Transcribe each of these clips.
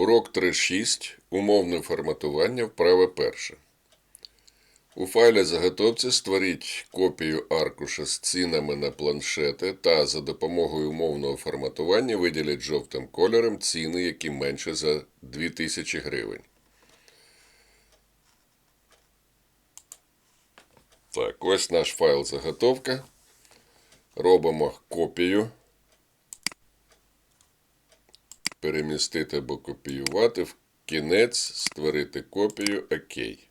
Урок 3.6. Умовне форматування вправа перша. У файлі заготовці створіть копію аркуша з цінами на планшети та за допомогою умовного форматування виділіть жовтим кольором ціни, які менше за 2000 гривень. Так, ось наш файл заготовка. Робимо копію. Перемістити або копіювати. В кінець створити копію. Окей.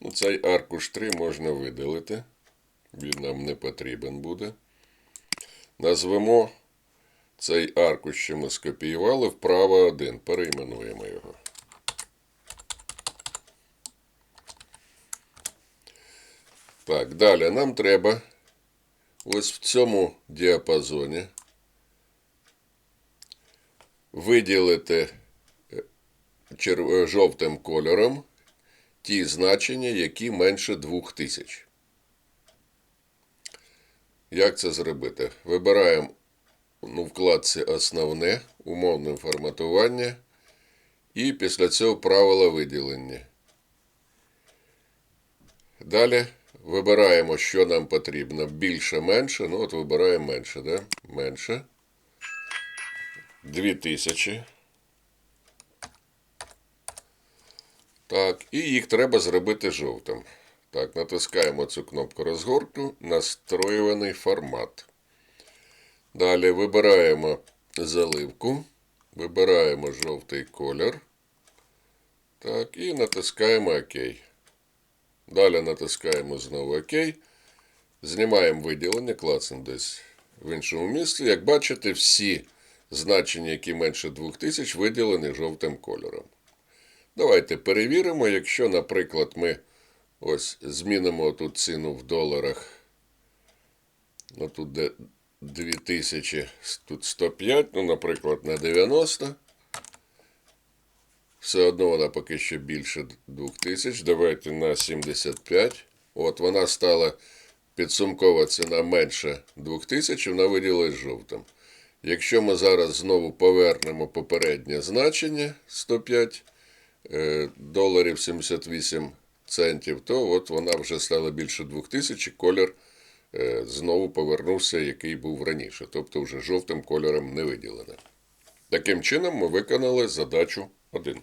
Ну, цей аркуш 3 можна видалити. Він нам не потрібен буде. Назвемо цей аркуш, що ми скопіювали, вправо 1. Перейменуємо його. Так, далі нам треба ось в цьому діапазоні виділити е, е, жовтим кольором ті значення, які менше 2000. Як це зробити? Вибираємо ну, вкладці Основне, умовне форматування і після цього правила виділення. Далі вибираємо, що нам потрібно. Більше, менше. Ну, от вибираємо менше, да? Менше. 2000. Так, і їх треба зробити жовтим. Так, натискаємо цю кнопку розгортку, настроюваний формат. Далі вибираємо заливку, вибираємо жовтий колір. Так, і натискаємо ОК. Далі натискаємо знову ОК. Знімаємо виділення, клацаємо десь в іншому місці. Як бачите, всі значення, які менше 2000, виділені жовтим кольором. Давайте перевіримо, якщо, наприклад, ми ось змінимо тут ціну в доларах. Ну тут де 2000, тут 105, ну, наприклад, на 90. Все одно вона поки що більше 2000. Давайте на 75. От вона стала підсумкова ціна менше 2000, вона виділилась жовтим. Якщо ми зараз знову повернемо попереднє значення 105 е, доларів 78 центів, то от вона вже стала більше 2000, колір е, знову повернувся, який був раніше, тобто вже жовтим кольором не виділено. Таким чином ми виконали задачу 1.